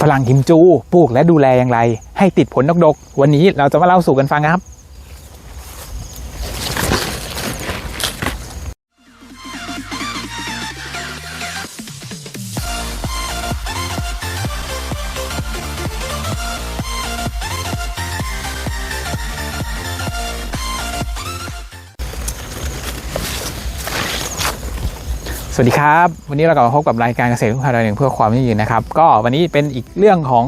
ฝรั่งกิมจูปลูกและดูแลอย่างไร ให้ติดผลดกๆ วันนี้เราจะมาเล่าสู่กันฟังครับ สวัสดีครับ วันนี้เรากลับมาพบกับรายการเกษตรทุกภาคหนึ่งเพื่อความยั่งยืนนะครับ ก็วันนี้เป็นอีกเรื่องของ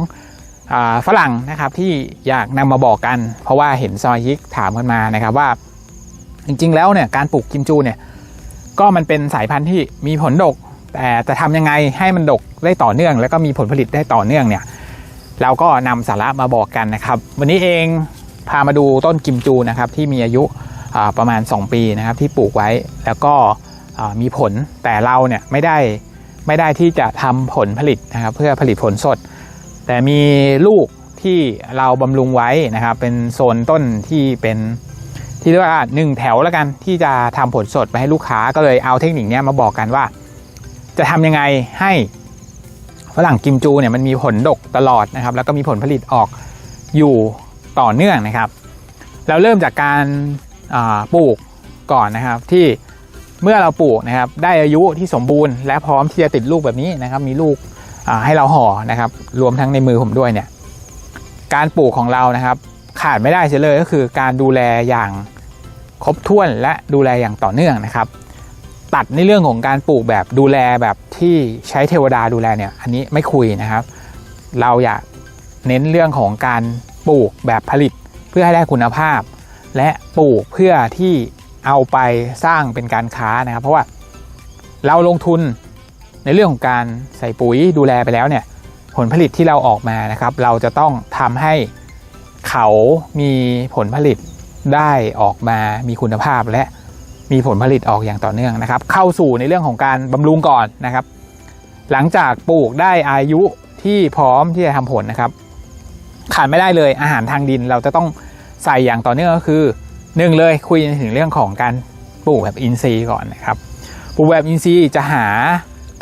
อฝรั่งนะครับที่อยากนำมาบอกกัน เพราะว่าเห็นสมาชิกถามกันมานะครับว่า จริง ๆ แล้วเนี่ยการปลูกกิมจูเนี่ยก็มันเป็นสายพันธุ์ที่มีผลดก แต่จะทำยังไงให้มันดกได้ต่อเนื่อง แล้วก็มีผลผลิตได้ต่อเนื่องเนี่ยเราก็นำสาระมาบอกกันนะครับ วันนี้เองพามาดูต้นกิมจูนะครับที่มีอายุประมาณ 2 ปีนะครับที่ปลูกไว้แล้วก็ มีผลแต่เราเนี่ยไม่ได้ไม่ได้ที่จะทำผลผลิตนะครับเพื่อผลิตผลสด แต่มีลูกที่เราบำรุงไว้นะครับ เป็นโซนต้นที่เป็นที่เรียกว่าหนึ่งแถวแล้วกันที่จะทำผลสดไปให้ลูกค้าก็เลยเอาเทคนิคนี้มาบอกกันว่า จะทำยังไงให้ฝรั่งกิมจูเนี่ยมันมีผลดกตลอดนะครับ แล้วก็มีผลผลิตออกอยู่ต่อเนื่องนะครับ เราเริ่มจากการปลูกก่อนนะครับที่ เมื่อเราปลูกนะครับได้อายุที่สมบูรณ์และพร้อมที่จะติดลูกแบบนี้นะครับ มีลูกให้เราห่อนะครับ รวมทั้งในมือผมด้วยเนี่ยการปลูกของเรานะครับ ขาดไม่ได้เสียเลยก็คือการดูแลอย่างครบถ้วนและดูแลอย่างต่อเนื่องนะครับ ตัดในเรื่องของการปลูกแบบดูแลแบบที่ใช้เทวดาดูแลเนี่ยอันนี้ไม่คุยนะครับ เราอยากเน้นเรื่องของการปลูกแบบผลิตเพื่อให้ได้คุณภาพ และปลูกเพื่อที่ เอาไปสร้างเป็นการค้านะครับ เพราะว่าเราลงทุนในเรื่องของการใส่ปุ๋ยดูแลไปแล้วเนี่ยผลผลิตที่เราออกมานะครับ เราจะต้องทำให้เขามีผลผลิตได้ออกมามีคุณภาพและมีผลผลิตออกอย่างต่อเนื่องนะครับ เข้าสู่ในเรื่องของการบำรุงก่อนนะครับ หลังจากปลูกได้อายุที่พร้อมที่จะทำผลนะครับขาดไม่ได้เลยอาหารทางดินเราจะต้องใส่อย่างต่อเนื่องก็คือ หนึ่งเลยคุยถึงเรื่องของการปลูกแบบอินทรีย์ก่อนนะครับปลูกแบบอินทรีย์จะหา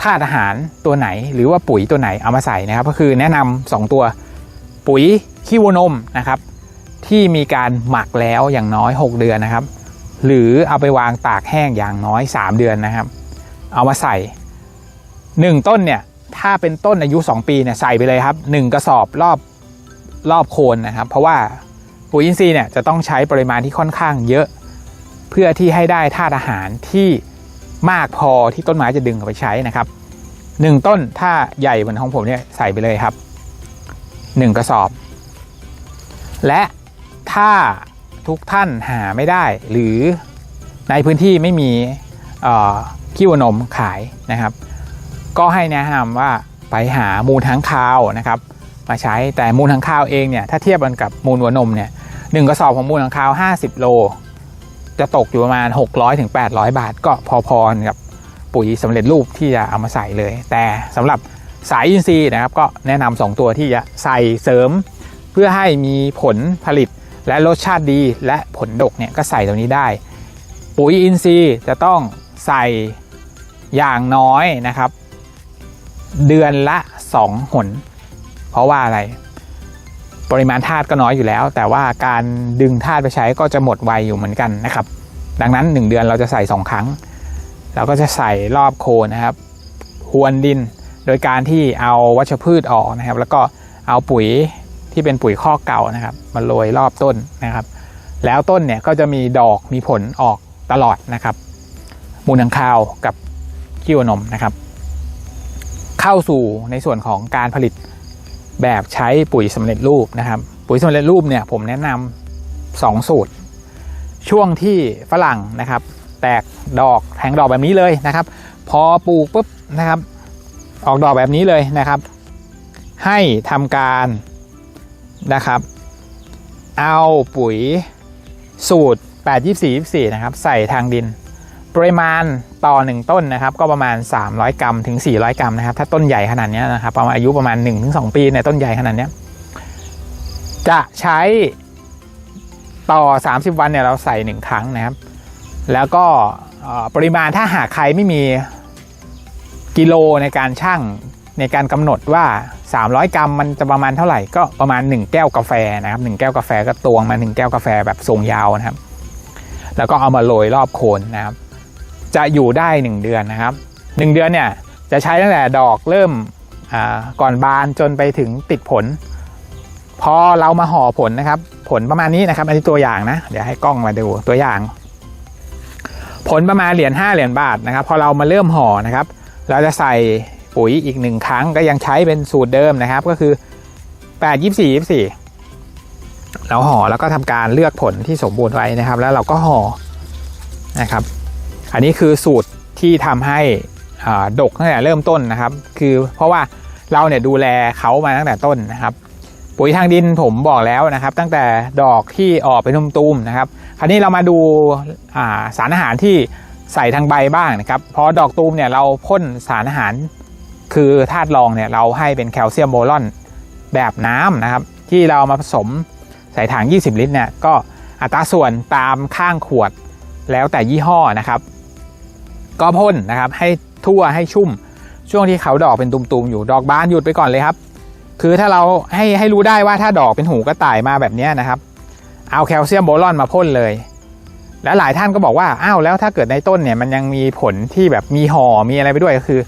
ธาตุอาหารตัวไหน หรือว่าปุ๋ยตัวไหนเอามาใส่นะครับ ก็คือแนะนำสองตัวปุ๋ยขี้วัวนมนะครับ ที่มีการหมักแล้วอย่างน้อย 6 เดือนนะครับ หรือเอาไปวางตากแห้งอย่างน้อย 3 เดือนนะครับ เอามาใส่ 1 ต้นเนี่ยถ้าเป็นต้นอายุ 2 ปีเนี่ยใส่ไปเลยครับ 1 กระสอบรอบรอบโคนนะครับ เพราะว่า ปุ๋ยอินทรีย์เนี่ยจะต้องใช้ปริมาณที่ค่อนข้างเยอะ เพื่อที่ให้ได้ธาตุอาหารที่มากพอที่ต้นไม้จะดึงเอาไปใช้นะครับหนึ่งต้นถ้าใหญ่เหมือนของผมเนี่ยใส่ไปเลยครับหนึ่งกระสอบ และถ้าทุกท่านหาไม่ได้ หรือในพื้นที่ไม่มีขี้วัวนมขายนะครับ ก็ให้แนะนำว่าไปหามูลทั้างคาวนะครับ มาใช้แต่มูลค้างคาวเองเนี่ยถ้าเทียบกันกับมูลหัวนมเนี่ย หนึ่งกระสอบของมูลค้างคาว 50 โล จะตกอยู่ประมาณ 600ถึง800 บาท ก็พอๆกับปุ๋ยสำเร็จรูปที่จะเอามาใส่เลย แต่สำหรับสายอินทรีย์นะครับก็แนะนำสองตัวที่จะใส่เสริม เพื่อให้มีผลผลิตและรสชาติดีและผลดกเนี่ยก็ใส่ตรงนี้ได้ ปุ๋ยอินทรีย์จะต้องใส่อย่างน้อยนะครับ เดือนละ 2 หน เพราะว่าอะไร ปริมาณธาตุก็น้อยอยู่แล้ว แต่ว่าการดึงธาตุไปใช้ก็จะหมดไวอยู่เหมือนกันนะครับ ดังนั้น 1 เดือนเราจะใส่ 2 ครั้ง เราก็จะใส่รอบโคนนะครับพรวนดิน โดยการที่เอาวัชพืชออกนะครับ แล้วก็เอาปุ๋ยที่เป็นปุ๋ยข้อกเก่านะครับมาโรยรอบต้นนะครับ แล้วต้นเนี่ยก็จะมีดอกมีผลออกตลอดนะครับ มูลนังคาวกับขี้วัวนมนะครับ เข้าสู่ในส่วนของการผลิต แบบใช้ปุ๋ยสำเร็จรูปนะครับ ปุ๋ยสำเร็จรูปเนี่ยผมแนะนำสองสูตร ช่วงที่ฝรั่งนะครับ แตกดอกแทงดอกแบบนี้เลยนะครับ พอปลูกปุ๊บนะครับ ออกดอกแบบนี้เลยนะครับ ให้ทำการนะครับ เอาปุ๋ยสูตร 8 24 24 นะครับ ใส่ทางดิน ปริมาณต่อ 1 ต้นนะครับ ก็ประมาณ 300 กรัมถึง 400 กรัมนะครับ ถ้าต้นใหญ่ขนาดนี้นะครับประมาณอายุประมาณ 1-2 ปีในต้นใหญ่ขนาดนี้จะใช้ต่อ 30 วันเนี่ยเราใส่ 1 ครั้งนะครับ แล้วก็ปริมาณถ้าหากใครไม่มีกิโลในการชั่งในการกำหนดว่า 300 กรัมมันจะประมาณเท่าไหร่ก็ประมาณ 1 แก้วกาแฟนะครับ1แก้วกาแฟก็ตวงมา 1 แก้วกาแฟแบบทรงยาวนะครับ แล้วก็เอามาโรยรอบโคนนะครับ จะอยู่ได้ 1 เดือนนะครับ 1 เดือนเนี่ยจะใช้ตั้งแต่ดอกเริ่มก่อนบานจนไปถึงติดผล พอเรามาห่อผลนะครับ ผลประมาณนี้นะครับ อันนี้ตัวอย่างนะ เดี๋ยวให้กล้องมาดูตัวอย่าง ผลประมาณเหรียญ5เหรียญบาทนะครับ พอเรามาเริ่มห่อนะครับ เราจะใส่ปุ๋ยอีกหนึ่งครั้งก็ยังใช้เป็นสูตรเดิมนะครับ ก็คือ 8 24 24 เราห่อแล้วก็ทำการเลือกผลที่สมบูรณ์ไว้นะครับ แล้วเราก็ห่อนะครับ อันนี้คือสูตรที่ทำให้อ่าดกตั้งแต่เริ่มต้นนะครับ คือเพราะว่าเราเนี่ยดูแลเขามาตั้งแต่ต้นนะครับ ปุ๋ยทางดินผมบอกแล้วนะครับ ตั้งแต่ดอกที่ออกเป็นตุ่มๆนะครับ คราวนี้เรามาดูาสารอาหารที่ใส่ทางใบบ้างนะครับพอดอกตูมเนี่ยเราพ่นสารอาหารคือธาตุรองเนี่ยเราให้เป็นแคลเซียมโบรอนแบบน้ำนะครับ ที่เรามาผสมใส่ถัง 20 ลิตรเนี่ยก็อัตราส่วนตามข้างขวดแล้วแต่ยี่ห้อนะครับ ก็พ่นนะครับ ให้ทั่วให้ชุ่ม ช่วงที่เขาดอกเป็นตุ่มๆอยู่ดอกบานหยุดไปก่อนเลยครับ คือถ้าเราให้ให้รู้ได้ว่าถ้าดอกเป็นหูกระต่ายมาแบบนี้นะครับ เอาแคลเซียมโบรอนมาพ่นเลย และหลายท่านก็บอกว่าอ้าวแล้วถ้าเกิดในต้นเนี่ยมันยังมีผลที่แบบมีห่อมีอะไรไปด้วยก็คือ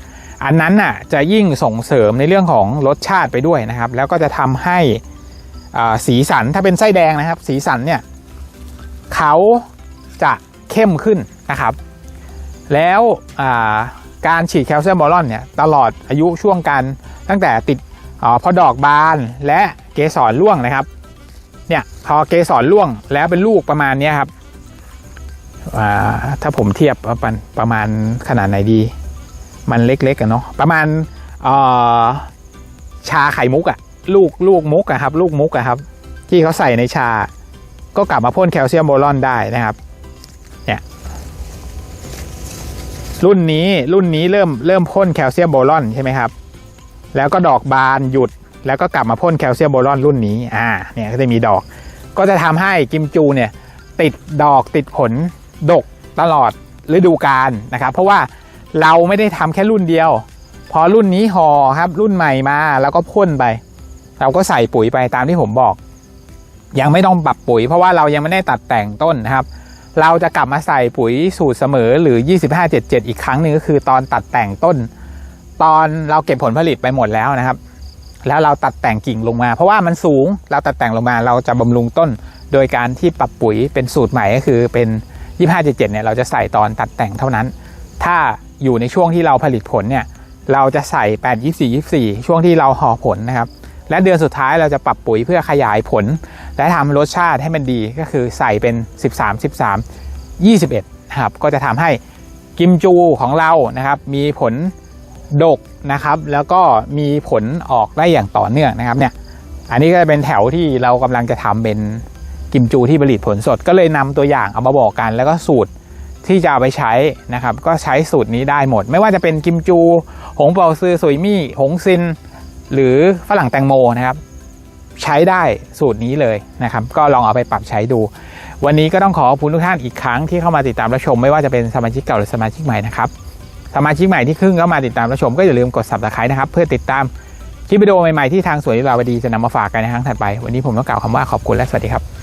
อันนั้นน่ะจะยิ่งส่งเสริมในเรื่องของรสชาติไปด้วยนะครับ แล้วก็จะทำให้สีสันถ้าเป็นไส้แดงนะครับ สีสันเนี่ยเขาจะเข้มขึ้นนะครับ แล้วาการฉีดแคลเซียมบอรอนเนี่ยตลอดอายุช่วงการตั้งแต่ติดอพอดอกบานและเกสรร่วงนะครับเนี่ยพอเกสรร่วงแล้วเป็นลูกประมาณนี้ครับถ้าผมเทียบประมาณประมาณขนาดไหนดี มันเล็กๆกันเนาะประมาณชาไข่มุกอะลูกลูกมุกอะครับ ลูกมุกอะครับ ที่เขาใส่ในชาก็กลับมาพ่นแคลเซียมโบรอนได้นะครับ รุ่นนี้รุ่นนี้เริ่มเริ่มพ่นแคลเซียมโบรอนใช่ไหมครับ แล้วก็ดอกบานหยุดแล้วก็กลับมาพ่นแคลเซียมโบรอนรุ่นนี้อ่าเนี่ยก็จะมีดอก ก็จะทำให้กิมจูเนี่ยติดดอกติดผลดกตลอดฤดูกาลนะครับ เพราะว่าเราไม่ได้ทำแค่รุ่นเดียว พอรุ่นนี้ห่อครับรุ่นใหม่มาแล้วก็พ่นไป เราก็ใส่ปุ๋ยไปตามที่ผมบอก ยังไม่ต้องปรับปุ๋ย เพราะว่าเรายังไม่ได้ตัดแต่งต้นนะครับ เราจะกลับมาใส่ปุ๋ยสูตรเสมอหรือ 2577 อีกครั้งหนึ่งก็คือตอนตัดแต่งต้น ตอนเราเก็บผลผลิตไปหมดแล้วนะครับ แล้วเราตัดแต่งกิ่งลงมา เพราะว่ามันสูงเราตัดแต่งลงมาเราจะบำรุงต้น โดยการที่ปรับปุ๋ยเป็นสูตรใหม่ก็คือเป็น 2577 เนี่ยเราจะใส่ตอนตัดแต่งเท่านั้น ถ้าอยู่ในช่วงที่เราผลิตผลเนี่ยเราจะใส่ 8 24 24 ช่วงที่เราห่อผลนะครับ และเดือนสุดท้ายเราจะปรับปุ๋ยเพื่อขยายผล และทำรสชาติให้มันดีก็คือใส่เป็น 13 13 21นะครับก็จะทำให้กิมจูของเรานะครับมีผลดกนะครับแล้วก็มีผลออกได้อย่างต่อเนื่องนะครับเนี่ยอันนี้ก็จะเป็นแถวที่เรากำลังจะทำเป็นกิมจูที่ผลิตผลสดก็เลยนำตัวอย่างเอามาบอกกัน แล้วก็สูตรที่จะเอาไปใช้นะครับ ก็ใช้สูตรนี้ได้หมด ไม่ว่าจะเป็นกิมจู หงเปาซือสุยมี่ หงซิน หรือฝรั่งแตงโมนะครับ ใช้ได้สูตรนี้เลยนะครับ ก็ลองเอาไปปรับใช้ดู วันนี้ก็ต้องขอขอบคุณทุกท่านอีกครั้งที่เข้ามาติดตามรับชม ไม่ว่าจะเป็นสมาชิกเก่าหรือสมาชิกใหม่นะครับสมาชิกใหม่ที่เพิ่งเข้ามาติดตามรับชมก็อย่าลืมกด subscribe นะครับ เพื่อติดตามคลิปวิดีโอใหม่ๆที่ทางสวนวิลาวดีจะนำมาฝากกันในครั้งถัดไป วันนี้ผมต้องกล่าวคำว่าขอบคุณและสวัสดีครับ